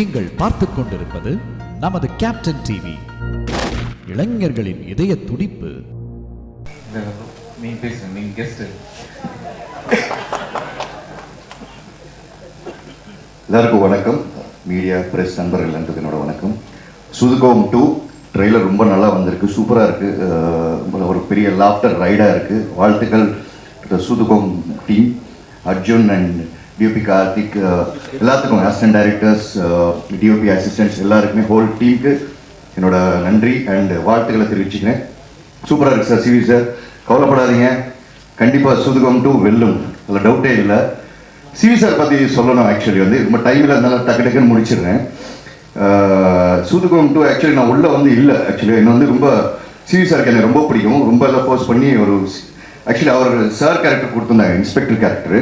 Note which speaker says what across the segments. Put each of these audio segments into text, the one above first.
Speaker 1: நீங்கள் பார்த்துக் கொண்டிருப்பது நமது கேப்டன் டிவி இளைஞர்களின் இதய துடிப்பு.
Speaker 2: எல்லாருக்கும் வணக்கம். மீடியா பிரஸ் நண்பர்கள் எல்லாத்துக்கும் என்னோட வணக்கம். சுதுகோம் டூ ட்ரெய்லர் ரொம்ப நல்லா வந்திருக்கு சூப்பராக இருக்குது ஒரு பெரிய லாஃப்டர் ரைடாக இருக்குது வாழ்த்துக்கள் சுதுகோம் team Arjun and DOP Karthik uh, எல்லாத்துக்கும் அசிஸ்டன்ட் டைரக்டர்ஸ் டிஓபி அசிஸ்டன்ட்ஸ் எல்லாருக்குமே ஹோல் டீமுக்கு என்னோட நன்றி அண்ட் வாழ்த்துக்களை தெரிவிச்சுக்கிறேன். சூப்பராக இருக்குது சார் சிவி சார் கவலைப்படாதீங்க. கண்டிப்பாக சுதுகம் டூ வெல்லும். அதில் டவுட்டே இல்லை. சிவி சார் பற்றி சொல்லணும் ஆக்சுவலி வந்து. ரொம்ப டைமில் இருந்தாலும் டக்கு டக்குன்னு முடிச்சிடுறேன். சூதுகம் டூ ஆக்சுவலி நான் உள்ளே வந்து இல்லை. ஆக்சுவலி என்ன வந்து ரொம்ப சிவி சாருக்கு எனக்கு ரொம்ப பிடிக்கும். ரொம்ப எல்லாம் ஃபோர்ஸ் பண்ணி ஒரு ஆக்சுவலி அவர் சார் கேரக்டர் கொடுத்துருந்தாங்க இன்ஸ்பெக்டர் கேரக்டர்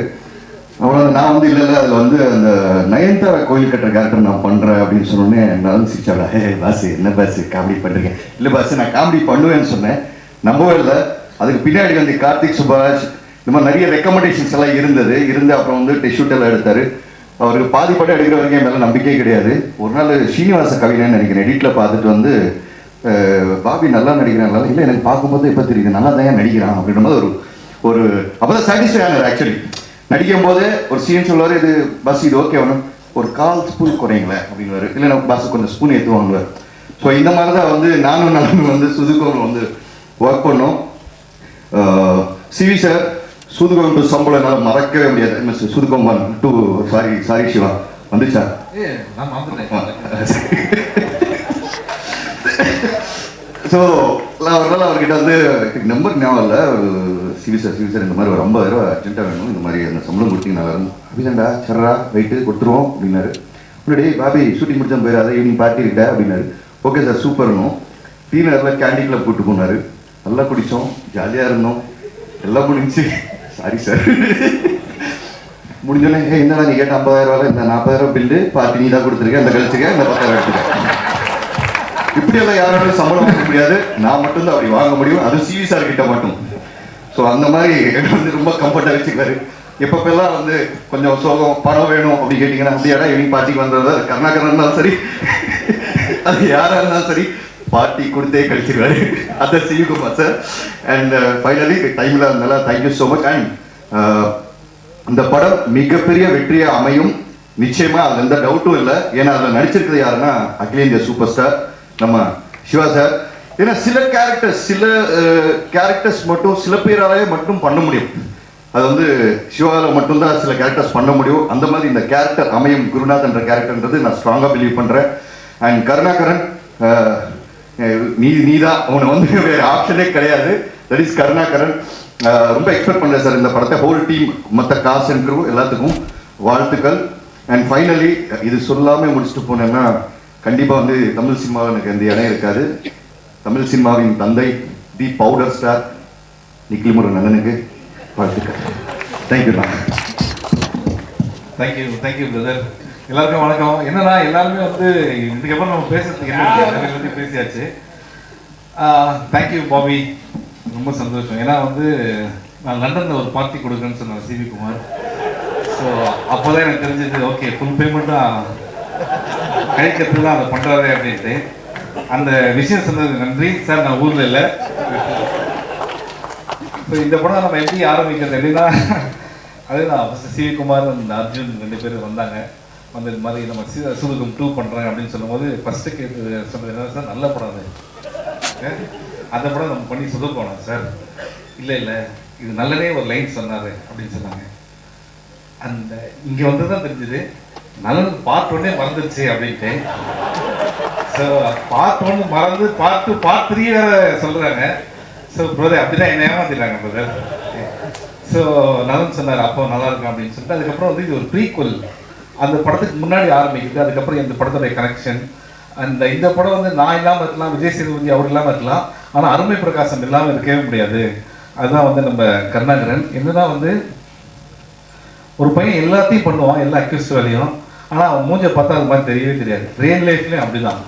Speaker 2: அவ்வளோ நான் வந்து இல்லை இல்லை அதில் வந்து அந்த நயன்தாரா கோயில் கட்டுற கேரக்டர் நான் பண்ணுறேன் அப்படின்னு சொன்னோடனே நான் சிரிச்சாடா ஹே பாஸ் என்ன பாஸ் காமெடி பண்ணுறீங்க இல்லை பாஸ் நான் காமெடி பண்ணுவேன்னு சொன்னேன். நம்பவே இல்லை. அதுக்கு பின்னாடி வந்து கார்த்திக் சுபாஷ் இந்த மாதிரி நிறைய ரெக்கமெண்டேஷன்ஸ் எல்லாம் இருந்தது. இருந்து அப்புறம் வந்து டெஷூட்டெல்லாம் எடுத்தார். அவருக்கு பாதி எடுக்கிற வரைக்கும் மேலே நம்பிக்கையே கிடையாது. ஒரு நாள் ஸ்ரீனிவாச கவிஞன்னு நினைக்கிறேன். எடிட்டில் பார்த்துட்டு வந்து பாபி நல்லா நடிக்கிறான் நல்லா இல்லை எனக்கு பார்க்கும்போது எப்போ தெரியுது? நல்லா தான் ஏன் நடிக்கிறான் அப்படின்ற மாதிரி ஒரு ஒரு அப்போ தான் சாட்டிஸ்ஃபை ஆனார் ஆக்சுவலி நடிக்கும் போது ஒரு சீன் சொல்லுவார் இது பஸ் இது ஓகே வேணும் ஒரு கால் ஸ்பூன் குறைங்களேன் அப்படின்னுவாரு. இல்லை நம்ம பஸ் கொஞ்சம் ஸ்பூன் ஏற்றுவாங்க ஸோ இந்த மாதிரி தான் வந்து நானும் நானும் வந்து சுதுக்கோவில் வந்து ஒர்க் பண்ணோம். சிவி சார் சுதுகம் டு சம்பளம் என்னால் மறக்கவே முடியாது. Miss சுதுகம் one two sorry sorry Shiva. வந்துச்சா? ஸோ நாள் அவர்கிட்ட வந்து நம்பர் ஞாபகம் இல்லை. சிவி சார் சிவி சார் இந்த மாதிரி ரொம்ப தடவை அர்ஜென்ட்டாக வேணும். இந்த மாதிரி அந்த சம்பளம் கொடுத்தீங்க நல்லா இருக்கும் அப்படிதான்டா சர்ரா வெயிட்டு கொடுத்துருவோம் அப்படின்னாரு. முன்னாடி பாபி ஷூட்டிங் முடிச்சா போயிடாத ஈவினிங் பார்ட்டி இருக்கா அப்படின்னாரு. ஓகே சார் சூப்பர்னும் டீ நகரில் கேண்டி கிளப் கூட்டு போனார். நல்லா குடித்தோம் ஜாலியாக இருந்தோம். எல்லாம் முடிஞ்சு சாரி சார் முடிஞ்சோடனே ஏ என்னடா நீ கேட்ட ஐம்பதாயிரம் ரூபாய் இந்த நாற்பதாயிரம் பில்லு பார்ட்டி நீ தான் கொடுத்துருக்கேன் இந்த கழிச்சுக்க இந்த பத்தாயிரம் எடுத்துக்க. இப்படியெல்லாம் யாராலும் சம்பளம் வாங்க முடியாது. நான் மட்டும்தான் அப்படி வாங்க முடியும். அதுவும் சிவி சார் கிட்ட மட்டும். ஸோ அந்த மாதிரி என்னை வந்து ரொம்ப கம்ஃபர்ட்டாக வச்சுக்காரு எப்பப்பெல்லாம் வந்து கொஞ்சம் சோகம் பணம் வேணும் அப்படின்னு கேட்டிங்கன்னா அப்படியாடா இவங்க பாட்டிக்கு வந்தது அது கருணாகரன் இருந்தாலும் சரி அது யாராக இருந்தாலும் சரி பார்ட்டி கொடுத்தே கழிச்சிருவாரு. அந்த சிவகுமார் சார் அண்ட் ஃபைனலி டைமில் இருந்தாலும் தேங்க்யூ ஸோ மச் அண்ட் இந்த படம் மிகப்பெரிய வெற்றியாக அமையும். நிச்சயமா அதுல எந்த டவுட்டும் இல்லை. ஏன்னா அதில் நடிச்சிருக்கிறது யாருன்னா அகில இந்திய சூப்பர் ஸ்டார் நம்ம சிவா சார் ஏன்னா சில கேரக்டர்ஸ் சில கேரக்டர்ஸ் மட்டும் சில பேராலே மட்டும் பண்ண முடியும். அது வந்து சிவாவில் மட்டும்தான் சில கேரக்டர்ஸ் பண்ண முடியும். அந்த மாதிரி இந்த கேரக்டர் அமையும் குருநாத் என்ற கேரக்டர்ன்றது நான் ஸ்ட்ராங்காக பிலீவ் பண்ணுறேன் அண்ட் கருணாகரன் நீ நீ தான் அவனை வந்து வேறு ஆப்ஷனே கிடையாது. That is Karunakaran. ரொம்ப எக்ஸ்பெக்ட் பண்ணுறேன் சார் இந்த படத்தை. ஹோல் டீம் மற்ற காசு என்று எல்லாத்துக்கும் வாழ்த்துக்கள். அண்ட் ஃபைனலி இது சொல்லாமல் முடிச்சுட்டு போனேன்னா கண்டிப்பாக வந்து தமிழ் சினிமாவில் எனக்கு எந்த இடம் இருக்காது. தமிழ் சினிமாவின் தந்தை the powder star Nikhil Murugan அண்ணனுக்கு வாழ்த்துக்கள். தேங்க்யூண்ணா
Speaker 3: தேங்க்யூ தேங்க்யூ பிரதர் எல்லாருக்கும் வணக்கம். என்னன்னா எல்லாருமே வந்து இதுக்கப்புறம் நம்ம பேசுறதுக்கு என்ன இருக்கு? பத்தி பேசியாச்சு. Thank you Bobby. ரொம்ப சந்தோஷம். ஏன்னா வந்து நான் லண்டனில் ஒரு பார்ட்டி கொடுக்குறேன்னு சொன்னேன் சிவி குமார். ஸோ அப்போதான் எனக்கு தெரிஞ்சது ஓகே ஃபுல் பேமெண்ட்டாக கழிக்கிறது தான் அதை பண்ணுறாரு அப்படின்ட்டு. அந்த விஷயம் சொன்னது நன்றி. சார் நான் ஊரில் இல்லை. ஸோ இந்த படம் நம்ம எப்படி ஆரம்பிக்கிறது எப்படின்னா அதுதான் ஃபஸ்ட்டு சிவிகுமார் அந்த அர்ஜுன் ரெண்டு பேரும் வந்தாங்க. வந்து இது மாதிரி நம்ம சி சுதுகம் டூ பண்ணுறேன் அப்படின்னு சொல்லும்போது ஃபஸ்ட்டு கேட்டு சொன்னது என்ன சார் நல்ல படம் அது. அந்த படம் நம்ம பண்ணி சுதப்போனோம் சார். இல்லை இல்லை. இது நல்லதே ஒரு லைன் சொன்னார் அப்படின்னு சொன்னாங்க. அந்த இங்கே வந்து தான் தெரிஞ்சுது. நல்லது பார்ட் ஒன்னே மறந்துருச்சு அப்படின்ட்டு. பார்ட் ஒன் மறந்து பார்ட் டூ பார்ட் த்ரீ வேற சொல்கிறாங்க ஸோ பிரதர் அப்படிதான் என்ன ஏமாத்திட்டாங்க பிரதர் ஸோ நலன் சொன்னார் அப்போ நல்லா இருக்கும் அப்படின்னு சொல்லிட்டு அதுக்கப்புறம் வந்து இது ஒரு ப்ரீக்குவல் அந்த படத்துக்கு முன்னாடி ஆரம்பிக்குது அதுக்கப்புறம் இந்த படத்துடைய கனெக்ஷன் அந்த இந்த படம் வந்து நான் இல்லாமல் இருக்கலாம் விஜய் சேதுபதி அவர் இல்லாமல் இருக்கலாம் ஆனால் அருமை பிரகாசம் இல்லாமல் இருக்கவே முடியாது. அதுதான் வந்து நம்ம கருணாகரன். என்னதான் வந்து ஒரு பையன் எல்லாத்தையும் பண்ணுவான் எல்லா அக்யூஸ்ட் வேலையும். ஆனால் அவன் மூஞ்ச பார்த்தா அது மாதிரி தெரியவே தெரியாது. ரியல் லைஃப்லேயும் அப்படிதான்.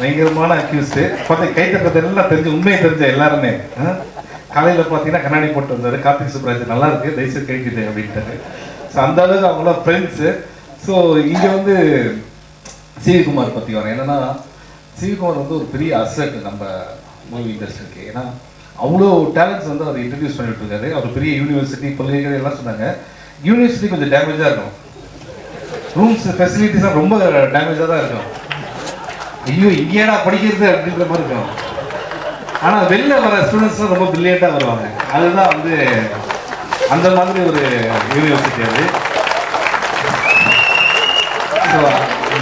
Speaker 3: பயங்கரமான அக்யூஸ்டு பார்த்து கைத்தட்டத்தை எல்லாம் தெரிஞ்சு உண்மையை தெரிஞ்ச எல்லாருமே. காலையில் பார்த்தீங்கன்னா கண்ணாடி போட்டு வந்தார் கார்த்திக் சுப்ராஜ் நல்லா இருக்கு தயவுசெய்து கேட்குது அப்படின்ட்டாரு. ஸோ அந்த அளவுக்கு அவங்களாம் ஃப்ரெண்ட்ஸு ஸோ இங்கே வந்து சிவிகுமார் பற்றி வரேன். என்னன்னா சிவிகுமார் வந்து ஒரு பெரிய அசட் நம்ம மூவி இண்டஸ்ட்ரிக்கு ஏன்னா அவ்வளோ டேலண்ட்ஸ் வந்து அவர் இன்ட்ரடியூஸ் பண்ணிட்டு இருக்காரு. அவர் பெரிய யூனிவர்சிட்டி பல்கலைக்கழகம் எல்லாம் சொன்னாங்க. யூனிவர்சிட்டி கொஞ்சம் டேமேஜாக இருக்கும். ரூம்ஸ் ஃபெசிலிட்டிஸ்லாம் ரொம்ப டேமேஜாக தான் இருக்கும். ஐயோ இங்கேடா படிக்கிறது அப்படின்ற மாதிரி இருக்கும். ஆனால் வெளில வர ஸ்டூடெண்ட்ஸ் ரொம்ப பிரில்லியண்ட்டாக வருவாங்க. அதுதான் வந்து அந்த மாதிரி ஒரு யூனிவர்சிட்டி அது.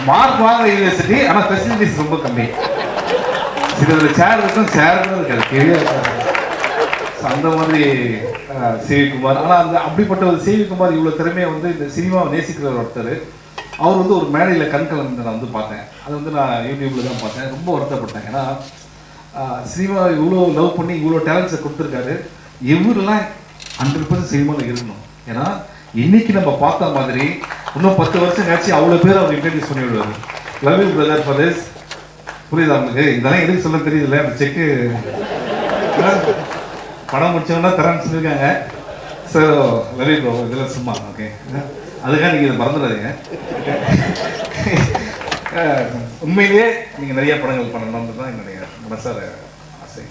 Speaker 3: மார்க் வாங்குற யூனிவர்சிட்டி ஆனால் ஃபெசிலிட்டிஸ் ரொம்ப கம்மி. சில சேர் இருக்கும் சேர் இருக்காது. பெரிய அந்த மாதிரி அஹ், சிவிகுமார் ஆனால் அந்த அப்படிப்பட்ட ஒரு சிவிகுமார் இவ்வளோ திறமையை வந்து இந்த சினிமாவை நேசிக்கிற ஒருத்தர். அவர் வந்து ஒரு மேடையில் கண் கலந்து நான் வந்து பார்த்தேன். அது வந்து நான் யூடியூப்பில் தான் பார்த்தேன். ரொம்ப வருத்தப்பட்டேன். ஏன்னா சினிமா இவ்வளோ லவ் பண்ணி இவ்வளோ டேலண்ட்ஸை கொடுத்துருக்காரு. இவரெல்லாம் ஹண்ட்ரட் பர்சன்ட் சினிமாவில் இருக்கணும். ஏன்னா இன்னைக்கு நம்ம பார்த்த மாதிரி இன்னும் பத்து வருஷம் கழிச்சு அவ்வளோ பேர் அவர் இன்ட்ரடியூஸ் பண்ணி விடுவார் love you brother for this புரியுதா உங்களுக்கு? இதெல்லாம் எதுக்கு சொல்ல தெரியுதுல்ல? அந்த செக்கு படம் முடிச்சவங்கன்னா தரேன்னு சொல்லியிருக்காங்க. ஸோ வெரி ப்ரோ இதெல்லாம் சும்மா ஓகே அதுக்காக நீங்கள் இதை மறந்துடாதீங்க. உண்மையிலேயே நீங்கள் நிறைய படங்கள் பண்ணணும்னு தான் என்னுடைய மனசார ஆசை.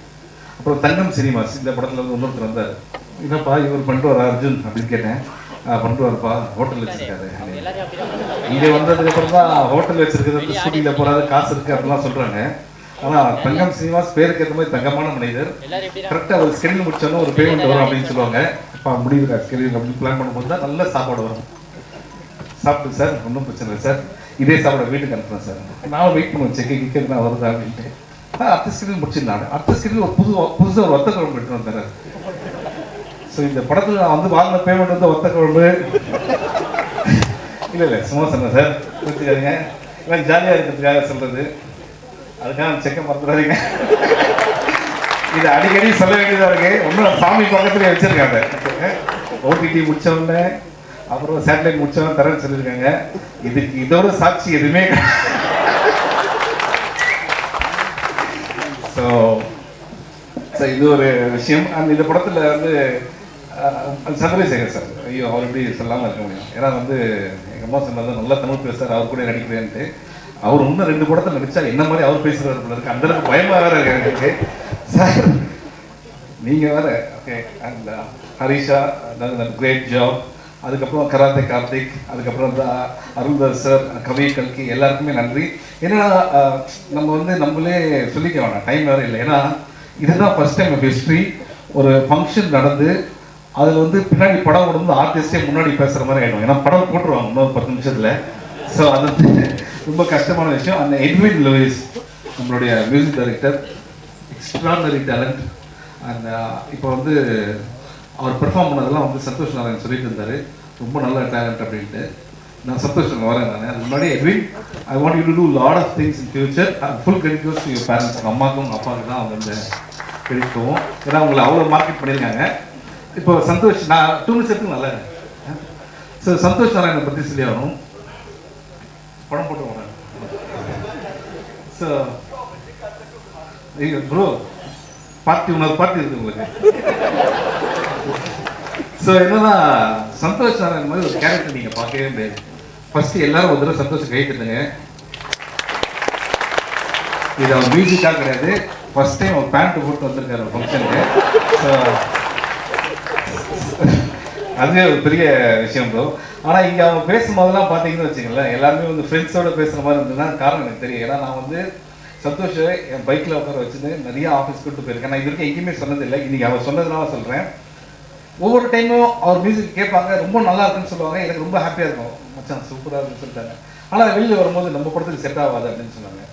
Speaker 3: அப்புறம் தங்கம் சினிமாஸ் இந்த படத்தில் வந்து இன்னொருத்தர் வந்தார். என்னப்பா இவர் பண்ணிட்டு வர அர்ஜுன் அப்படின்னு கேட்டேன். "ஆ, பண்ணிட்டு வரப்பா ஹோட்டல் வச்சிருக்காரு. இங்கே வந்ததுக்கு அப்புறம் தான் ஹோட்டல் வச்சிருக்கிறது ஸ்கூட்டியில் போறாது காசு இருக்கு அப்படிலாம் சொல்றாங்க. ஆனா தங்கம் சினிமாஸ் பேருக்கு ஏற்ற மாதிரி தங்கமான மனிதர். கரெக்டாக ஒரு ஸ்கெடியூல் முடிச்சோன்னா ஒரு பேமெண்ட் வரும் அப்படின்னு சொல்லுவாங்க. அப்பா முடியுது ஸ்கெடியூல் அப்படின்னு பிளான் பண்ணும்போது தான் நல்ல சாப்பாடு வரும். சாப்பிட்டு சார் ஒன்றும் பிரச்சனை இல்லை சார். இதே சாப்பிட வீட்டுக்கு அனுப்புகிறேன் சார். நான் வெயிட் பண்ணுவேன் செக்கு கிக்கெட் நான் வருதா அப்படின்ட்டு ஆ அடுத்த ஸ்கெடியூல் முடிச்சிருந்தாங்க அடுத்த ஸ்கெடியூல் ஒரு புது புதுசாக ஒரு ஒத்த குழம்பு எடுத்து வந்தார் ஸோ இந்த படத்தில் நான் வந்து வாங்கின பேமெண்ட் வந்து ஒத்த குழம்பு இல்லை இல்லை சும்மா சொன்னேன் சார். புரிஞ்சுக்காதீங்க. எல்லாம் ஜாலியாக இருக்கிறதுக்காக சொல்கிறது அதுக்காக செக்கை மறந்துடாதீங்க. இது அடிக்கடி சொல்ல வேண்டியதாக இருக்குது ஒன்றும் சாமி பக்கத்துலேயே வச்சுருக்காங்க. ஓடிடி முடித்த உடனே அப்புறம் சேட்டலைட் முடிச்சவன் தரேன்னு சொல்லியிருக்காங்க. இதுக்கு இதோட சாட்சி எதுவுமே ஸோ ஸோ இது ஒரு விஷயம். அண்ட் இந்த படத்தில் வந்து சந்திரசேகர் சார். ஐயோ அவர் எப்படி சொல்லாமல் இருக்க முடியும். ஏன்னா வந்து எங்கள் அம்மா சொன்னது நல்லா தமிழ் பேசுகிறார் அவர் கூட நடிக்கிறேன்ட்டு. அவர் இன்னும் ரெண்டு படத்தில் நடித்தா என்ன மாதிரி அவர் பேசுகிறார் போல இருக்கு. அந்த அளவுக்கு வேறு இருக்கு எனக்கு. சார் நீங்கள் வேறு. ஓகே அண்ட் ஹரிஷா கிரேட் ஜாப் அதுக்கப்புறம் கராத்தே கார்த்திக் அதுக்கப்புறம் இந்த அருள்தாஸ் சார் கவி கல்கி எல்லாருக்குமே நன்றி. ஏன்னா நம்ம வந்து நம்மளே சொல்லிக்க வேணாம் டைம் வேறு இல்லை. ஏன்னா இதுதான் ஃபர்ஸ்ட் டைம் ஹிஸ்ட்ரி ஒரு ஃபங்க்ஷன் நடந்து அதில் வந்து பின்னாடி படம் வந்து ஆர்டிஸ்டே முன்னாடி பேசுகிற மாதிரி ஆகிடும் ஏன்னா படம் போட்டுருவாங்க இன்னொரு பத்து நிமிஷத்தில். ஸோ அது வந்து ரொம்ப கஷ்டமான விஷயம். அந்த எட்வின் லூயிஸ் நம்மளுடைய music director extraordinary talent and இப்போ வந்து அவர் பெர்ஃபார்ம் பண்ணதெல்லாம் வந்து சந்தோஷ் நாராயண் சொல்லிட்டு இருந்தாரு. ரொம்ப நல்ல டேலண்ட் அப்படின்ட்டு. நான் சந்தோஷ் வரேன் நான். அதுக்கு முன்னாடி Edwin I want you to do lot of things in future full credit to your parents உங்கள் அம்மாக்கும் உங்கள் அப்பாவுக்கு தான் அவங்க வந்து கிரெடிட் ஏன்னா உங்களை அவ்வளோ மார்க்கெட் பண்ணியிருக்காங்க. இப்போ சந்தோஷ் நான் டூ மினிட்ஸ் எடுத்து நல்லா ஸோ சந்தோஷ் நாராயணனை பற்றி சொல்லி ஆகணும். படம் போட்டு வரேன் ஸோ ஐயோ ப்ரோ பார்ட்டி இன்னொரு பார்ட்டி இருக்கு உங்களுக்கு. ஸோ என்னன்னா சந்தோஷ் நாராயண் மாதிரி ஒரு கேரக்டர் நீங்கள் பார்க்கவே முடியாது. ஃபர்ஸ்ட் எல்லாரும் ஒரு தடவை சந்தோஷம் கை தட்டுங்க இது அவர் மியூசிக்காக கிடையாது. ஃபர்ஸ்ட் டைம் அவன் பேண்ட் போட்டு வந்திருக்காரு ஃபங்க்ஷனுக்கு ஸோ அதுவே ஒரு பெரிய விஷயம் ப்ரோ ஆனால் இங்கே அவங்க பேசும்போதெல்லாம் பார்த்தீங்கன்னு வச்சுங்களேன் எல்லாருமே வந்து ஃப்ரெண்ட்ஸோட பேசுகிற மாதிரி இருந்ததுன்னா காரணம் எனக்கு தெரியும் ஏன்னா நான் வந்து சந்தோஷம் என் பைக்கில் உட்கார வச்சுட்டு நிறைய ஆஃபீஸ் கூட்டு போயிருக்கேன். நான் இது வரைக்கும் எங்கேயுமே சொன்னதில்லை. இன்றைக்கி அவர் சொன்னதுனால சொல்கிறேன் ஒவ்வொரு டைமும் அவர் மியூசிக் கேட்பாங்க ரொம்ப நல்லா இருக்குன்னு சொல்லுவாங்க எனக்கு ரொம்ப ஹாப்பியாக இருக்கும். மச்சான் சூப்பராக இருக்குன்னு சொல்லிட்டாங்க ஆனால் வெளியில் வரும்போது நம்ம படத்துக்கு செட் ஆகாது அப்படின்னு சொன்னாங்க.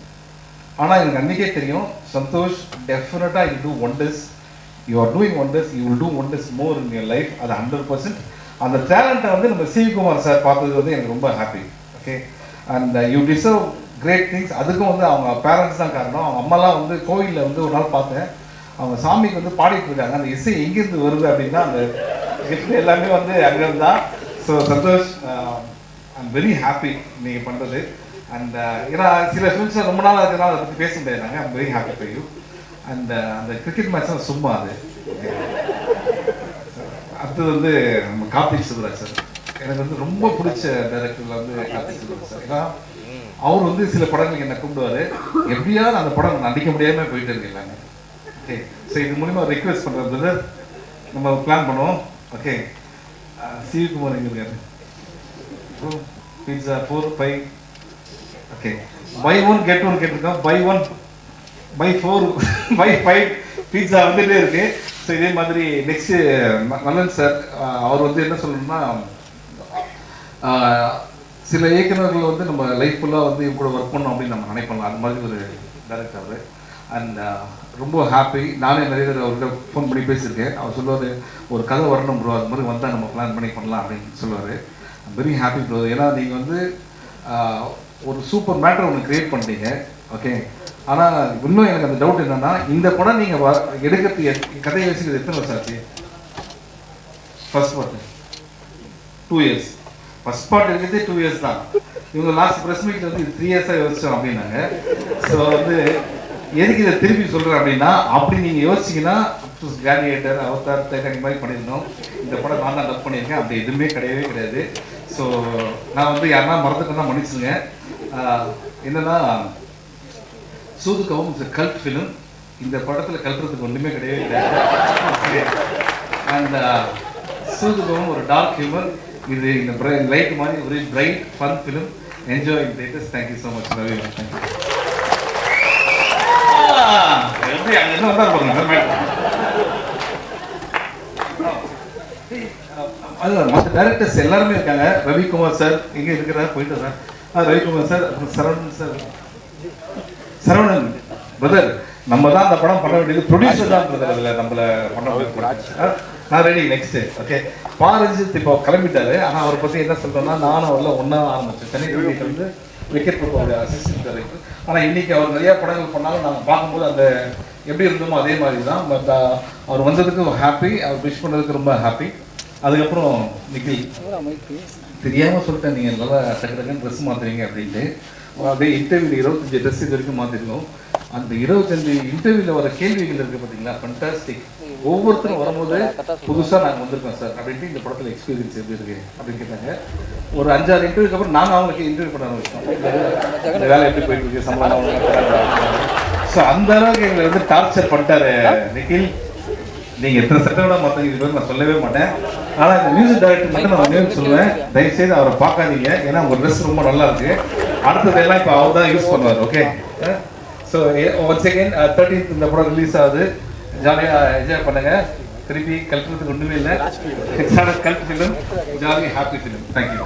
Speaker 3: ஆனால் எனக்கு அன்றைக்கே தெரியும் சந்தோஷ் டெஃபினட்டாக you do wonders you are doing wonders you will do wonders more in your life அது ஹண்ட்ரட் பர்சன்ட் அந்த டேலண்ட்டை வந்து நம்ம சிவகுமார் சார் பார்த்தது வந்து எனக்கு ரொம்ப happy okay and you deserve great things அதுக்கும் வந்து அவங்க பேரண்ட்ஸ் தான் காரணம். அவங்க அம்மாலாம் வந்து கோயிலில் வந்து ஒரு நாள் பார்த்தேன். அவங்க சாமிக்கு வந்து பாடிட்டு இருக்காங்க. அந்த இசை எங்கேருந்து வருது அப்படின்னா அந்த கிஃப்ட் எல்லாமே வந்து அங்கேருந்து தான் so Santhosh I'm very happy நீங்கள் பண்ணுறது அண்ட் ஏன்னா சில ஃபிலிம்ஸ் ரொம்ப நாள் இருக்கிறனால அதை பற்றி பேச முடியாது நாங்கள் I'm very happy for you அந்த கிரிக்கெட் மேட்ச் தான் சும்மா அது. அடுத்தது வந்து நம்ம கார்த்திக் சுப்ராஜ் சார். எனக்கு வந்து ரொம்ப பிடிச்ச டைரக்டர்ல வந்து கார்த்திக் சுப்ராஜ் சார். ஏன்னா அவர் வந்து சில படங்களுக்கு என்ன கூப்பிடுவாரு. எப்படியாவது அந்த படம் நடிக்க முடியாம போயிட்டு இருக்கு எல்லாமே ஓகே ஸோ இது மூலிமா ரெக்வெஸ்ட் பண்ணுறது நம்ம பிளான் பண்ணுவோம். ஓகே சிவகுமார் எங்க இருக்காரு pizza four five okay buy one get one கேட்டிருக்கோம் buy one buy four buy five pizza வந்துகிட்டே இருக்கு. ஸோ இதே மாதிரி நெக்ஸ்ட் நல்லன் சார் அவர் வந்து என்ன சொல்லணும்னா சில இயக்குநர்கள் வந்து நம்ம லைஃப் ஃபுல்லாக வந்து இவங்க கூட ஒர்க் பண்ணோம் அப்படின்னு நம்ம நினைப்பலாம் அந்த மாதிரி ஒரு டேரக்டர் அவர். அண்ட் ரொம்ப ஹாப்பி நானே நிறைய பேர் அவர்கிட்ட ஃபோன் பண்ணி பேசியிருக்கேன். அவர் சொல்லுவார் ஒரு கதை வரணும் ப்ரோ அது மாதிரி வந்தால் நம்ம பிளான் பண்ணி பண்ணலாம் அப்படின்னு சொல்லுவார். வெரி ஹாப்பி ப்ரோ ஏன்னா நீங்கள் வந்து ஒரு சூப்பர் மேட்டர் ஒன்று கிரியேட் பண்ணிட்டீங்க. ஓகே ஆனால் இன்னும் எனக்கு அந்த டவுட் என்னன்னா இந்த படம் நீங்கள் எடுக்கிறதுக்கு எத்- கதையை வச்சுக்கிறது எத்தனை வருஷம் ஆச்சு? First part two years first part இருக்கிறதே டூ இயர்ஸ் தான். இவங்க லாஸ்ட் ப்ரெஸ் மீட்டில் வந்து த்ரீ இயர்ஸாக யோசிச்சோம் அப்படின்னாங்க. ஸோ வந்து எதுக்கு இதை திருப்பி சொல்கிறேன் அப்படின்னா அப்படி நீங்கள் யோசிச்சிங்கன்னா கிராடியேட்டர் அவதார் தேக்கணி மாதிரி பண்ணியிருந்தோம். இந்த படம் நான் தான் டப் பண்ணியிருக்கேன். அப்படி எதுவுமே கிடையவே கிடையாது. ஸோ நான் வந்து யாருன்னா மறந்துட்டேன்னா மன்னிச்சுங்க. என்னென்னா என்னன்னா சூதுகவும் இஸ் கல்ட் ஃபிலிம் இந்த படத்தில் கல்றதுக்கு ஒன்றுமே கிடையவே கிடையாது. அண்ட் சூதுகவும் ஒரு டார்க் ஹியூமர் இது இந்த லைட் மாதிரி ஒரு bright fun film enjoy theatres thank you so much Ravi thank you எப்படி அங்கே இருந்து வந்தார் பாருங்க அதுதான் மற்ற டேரக்டர்ஸ் எல்லாருமே இருக்காங்க. ரவிக்குமார் சார் எங்கே இருக்கிறார்? போயிட்டு sir ah Ravikumar sir Saravanan sir Saravanan brother நம்ம தான் அந்த படம் பண்ண வேண்டியது. ப்ரொடியூசர் தான் பிரதர் அதில் நம்மள பண்ண நான் ரெடி நெக்ஸ்ட் ஓகே பாரஞ்சித் இப்போ கிளம்பிட்டாரு. ஆனால் அவரை பற்றி என்ன சொல்றேன்னா நானும் அவரில் ஒன்றா ஆரம்பிச்சேன். சென்னை வந்து விக்கெட் கொடுப்பாரு அசிஸ்டன்ட் டைரக்டர் ஆனால் இன்னைக்கு அவர் நிறைய படங்கள் பண்ணாலும் நாங்கள் பார்க்கும்போது அந்த எப்படி இருந்தோமோ அதே மாதிரி தான் பட் uh, அவர் வந்ததுக்கு ஹாப்பி அவர் விஷ் பண்ணதுக்கு ரொம்ப ஹாப்பி அதுக்கப்புறம் நிக்கில் தெரியாமல் சொல்லிட்டேன் நீங்கள் நல்லா டக்கு டக்குன்னு ட்ரெஸ் மாற்றுறீங்க அப்படின்ட்டு. அப்படியே இன்டர்வியூ இருபத்தஞ்சி ட்ரெஸ் இது வரைக்கும் மாற்றிருக்கோம் அந்த இருபத்தஞ்சி இன்டர்வியூவில் வர கேள்விகள் இருக்குது பார்த்தீங்களா ஃபண்டாஸ்டிக் ஒவ்வொருத்தரும் வரும்போது புதுசா நாங்கள் வந்திருக்கோம் சார் அப்படின்ட்டு இந்த படத்துல எக்ஸ்பீரியன்ஸ் எப்படி இருக்கு அப்படின்னு கேட்டாங்க. ஒரு அஞ்சாறு இன்டர்வியூக்கு அப்புறம் நாங்க அவங்களுக்கு இன்டர்வியூ பண்ண ஆரம்பிச்சோம் இந்த வேலை எப்படி போயிட்டு இருக்கு சம்பளம் ஸோ அந்த அளவுக்கு எங்களை வந்து டார்ச்சர் பண்ணிட்டாரு நிகில் நீங்கள் எத்தனை சட்டோட மற்ற இது பேர் நான் சொல்லவே மாட்டேன். ஆனா இந்த மியூசிக் டைரக்டர் மட்டும் நான் நேம் சொல்லுவேன். தயவு செய்து அவரை பார்க்காதீங்க. ஏன்னா உங்கள் ட்ரெஸ் ரொம்ப நல்லா இருக்கு. அடுத்தது எல்லாம் இப்போ அவர் தான் யூஸ் பண்ணுவார் okay so once again thirteenth இந்த படம் ரிலீஸ் ஆகுது. ஜாலியாக என்ஜாய் பண்ணுங்க. திருப்பி கல்ட்டுறதுக்கு ஒன்றுமே இல்லை. Cult film jolly happy film thank you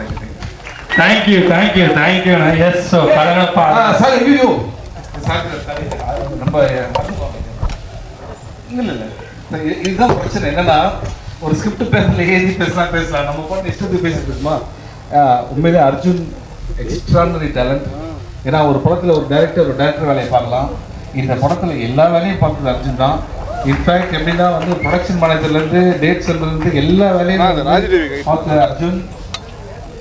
Speaker 3: thank you
Speaker 4: thank you thank you thank you yes so கலகலப்பா
Speaker 3: சார் ஐயோ நம்ம இல்ல இல்ல இல்ல. இது- இதுதான் பிரச்சனை. என்னன்னா ஒரு ஸ்கிரிப்ட் பேசல எழுதி பேசலாம் பேசலாம். நம்ம பாட்டு இஷ்டத்துக்கு பேசி பேசுமா உண்மையிலே அர்ஜுன் எக்ஸ்ட்ரானரி டேலண்ட் ஏன்னா ஒரு படத்துல ஒரு டைரக்டர் ஒரு டைரக்டர் வேலையை பார்க்கலாம். இந்த படத்துல எல்லா வேலையும் பார்த்தது அர்ஜுன் தான். இன்ஃபேக்ட் எப்படின்னா வந்து ப்ரொடக்ஷன் மேனேஜர்ல இருந்து டேட் இருந்து எல்லா வேலையும் அர்ஜுன்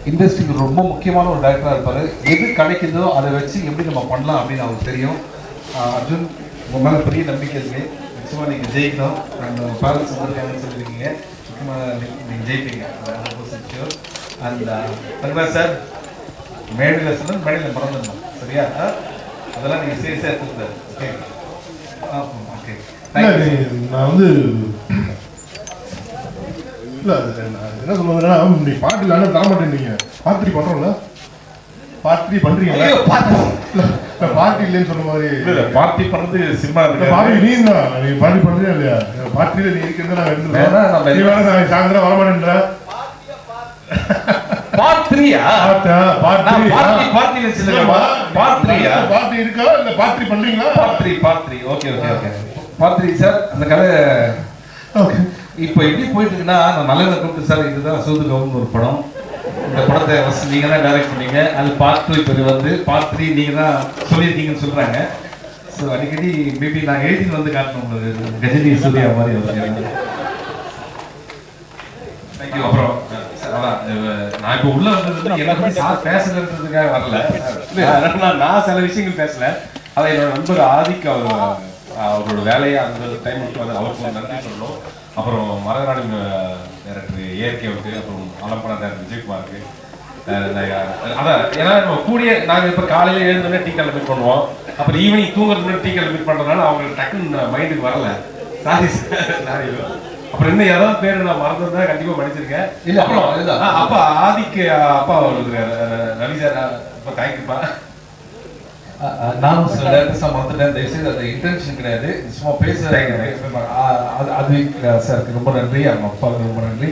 Speaker 3: இண்டஸ்ட்ரிக்கு ரொம்ப முக்கியமான ஒரு டைரக்டராக இருப்பார். எது கிடைக்குதோ அதை வச்சு எப்படி நம்ம பண்ணலாம் அப்படின்னு அவருக்கு தெரியும். அர்ஜுன் உங்க மேலே பெரிய நம்பிக்கை இருக்கு. நிச்சயமாக நீங்கள் ஜெயிக்கணும். அண்ட் பேரண்ட்ஸ் வந்திருக்காங்கன்னு சொல்லியிருக்கீங்க முக்கியமாக நீங்கள் ஜெயிப்பீங்க. அண்ட் தங்கராஜ் சார் மேடையில் சொன்னது மேடையில் மறந்துடணும். சரியா? அதெல்லாம் நீங்கள் சீரியஸாக எடுத்துக்கிட்டாரு ஓகே
Speaker 5: நான் வந்து இல்ல நான் என்ன சொல்லுவேன்னா நீ பாட்டு இல்லைன்னா தர மாட்டேன்றீங்க.
Speaker 3: ஐயோ பார்த்தோம்
Speaker 5: இல்ல இல்ல, பார்ட்டி இல்லைன்னு சொன்ன மாதிரி.
Speaker 3: இல்லை பார்ட்டி பண்ணுறது சினிமா
Speaker 5: இல்ல, பார்ட்டி நீ தான். நீ பார்ட்டி பண்றியா இல்லையா? பார்ட்டியில நீ இருக்கிறத நான் எடுத்துருவேன் நீ வேணா நான் சாயந்தரம் வரமாட்டேன்ற
Speaker 3: பார்ட் த்ரீயா
Speaker 5: பார்த்தா
Speaker 3: நான் பார்ட்டி
Speaker 5: பார்ட்டி
Speaker 3: பார்ட்டி வச்சிருக்கேன். பார்ட் த்ரீயா
Speaker 5: பார்ட்டி இருக்கா? இல்ல பார்ட்டி பண்றீங்களா?
Speaker 3: Part three part three okay okay okay. Three sir அந்த கதை
Speaker 5: ஓகே.
Speaker 3: இப்போ எப்படி போயிட்டு இருக்குன்னா நான் நல்லதை கூப்பிட்டு சார் இதுதான் சூதுகவுன்னு ஒரு படம். இந்த படத்தை ஃபஸ்ட் நீங்கள் தான் டைரக்ட் பண்ணீங்க. அது பார்ட் டூ இப்போ வந்து பார்ட் த்ரீ நீங்கள் தான் சொல்லியிருக்கீங்கன்னு சொல்கிறாங்க ஸோ அடிக்கடி மேபி நான் எழுதின்னு வந்து காட்டணும் உங்களுக்கு. கஜினி சூர்யா மாதிரி வருது
Speaker 6: தேங்க்யூ அப்புறம் நான் இப்போ உள்ள வந்தது வந்து எல்லாருமே சார் பேசுறதுக்காக வரல. அதனால நான் சில விஷயங்கள் பேசல. அதான் என்னோட நண்பர் ஆதிக் அவர். அவரோட வேலையை அந்த டைம் மட்டும் வந்து அவருக்கு நன்றி சொல்லணும். அப்புறம் மரநாடு டேரக்டர் ஏஆர்கேவுக்கு அப்புறம் அலம்பனா டேரக்டர் விஜயகுமாருக்கு. அதான் ஏன்னா நம்ம கூடிய நாங்க இப்ப காலையில எழுந்தோடனே டீ கடை மீட் பண்ணுவோம். அப்புறம் ஈவினிங் தூங்குறதுக்கு முன்னாடி டீ கடை மீட் பண்றதுனால அவங்க டக்குன்னு மைண்டுக்கு வரல. சாரி சாரி அப்புறம் இன்னும் ஏதாவது பேர் நான் மறந்துருந்தா கண்டிப்பா படிச்சிருக்கேன்
Speaker 3: இல்ல,
Speaker 6: அப்புறம் அப்பா ஆதிக்கு அப்பா அஹ் ரவி சார் அப்பா தேங்க்யூப்பா
Speaker 3: நானும் சில டேரக்டர்ஸ் மறந்துட்டேன். தயவுசெய்து அது இன்டென்ஷன் கிடையாது. சும்மா பேச
Speaker 6: Thank you.
Speaker 3: அது சாருக்கு ரொம்ப நன்றி. அவங்க அப்பாவுக்கு ரொம்ப நன்றி.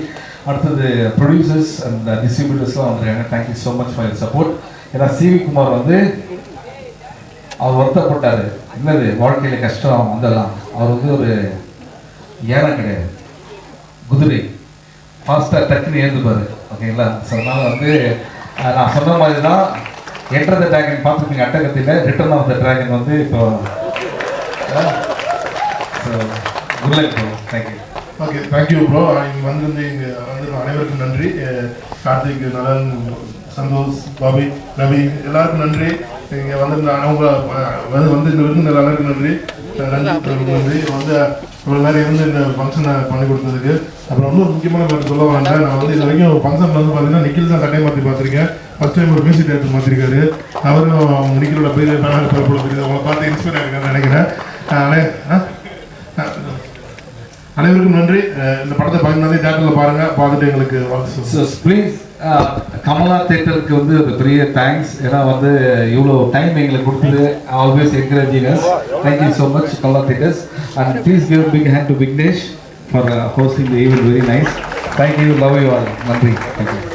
Speaker 3: அடுத்தது ப்ரொடியூசர்ஸ் அண்ட் டிஸ்ட்ரிபியூட்டர்ஸ்லாம் வந்துருக்காங்க. Thank you so much for support ஏன்னா சிவி குமார் வந்து அவர் வருத்தப்பட்டாரு. என்னது? வாழ்க்கையில கஷ்டம் வந்தெல்லாம். அவர் வந்து ஒரு ஏழை கிடையாது. குதிரை. ஃபாஸ்ட்டாக டக்குன்னு ஏந்துப்பாரு. ஓகேங்களா ஸோ அதனால வந்து நான் சொன்ன மாதிரி தான் என்டர் த டிராகன் பார்த்துருக்கீங்க அட்டகத்தில் ரிட்டர்ன் ஆஃப் த டிராகன் வந்து இப்போ good luck bro thank you
Speaker 5: okay thank you bro இங்கே வந்திருந்து இங்கே வந்து அனைவருக்கும் நன்றி. கார்த்திக் நலன் சந்தோஷ் பாபி ரவி எல்லாருக்கும் நன்றி. இங்கே வந்திருந்த அவங்க வந்து வந்து இங்கே இருந்து எல்லாருக்கும் நன்றி. நன்றி. வந்து இவ்வளோ நேரம் இருந்து இந்த ஃபங்க்ஷனை பண்ணி கொடுத்ததுக்கு. அப்புறம் வந்து ஒரு முக்கியமான பேர் சொல்ல வேண்டாம். நான் வந்து இது வரைக்கும் ஃபங்க்ஷன் வந்து பார்த்தீங்கன்னா நிக்கில் தான் சட்டை மாற்றி பார்த்துருக்கேன். ஃபஸ்ட் டைம் ஒரு மியூசிக் டேரக்டர் மாற்றிருக்காரு அவரும் நிக்கிலோட பேர் நான் தெரியுது. அவங்கள பார்த்து இன்ஸ்பயர் ஆகிருக்கான்னு நினைக்கிறேன். ஆ? அனைவருக்கும் நன்றி. இந்த படத்தை பதினாலே தேட்டரில் பாருங்கள் பார்த்துட்டு எங்களுக்கு வாழ்த்து
Speaker 3: ப்ளீஸ் கமலா தேட்டருக்கு வந்து ஒரு பெரிய தேங்க்ஸ் ஏன்னா வந்து இவ்வளோ டைம் எங்களுக்கு கொடுத்தது. Always encouraging us thank you so much Kamala theatres and please give big hand to Vignesh for hosting the event very nice thank you love you all நன்றி. தேங்க்யூ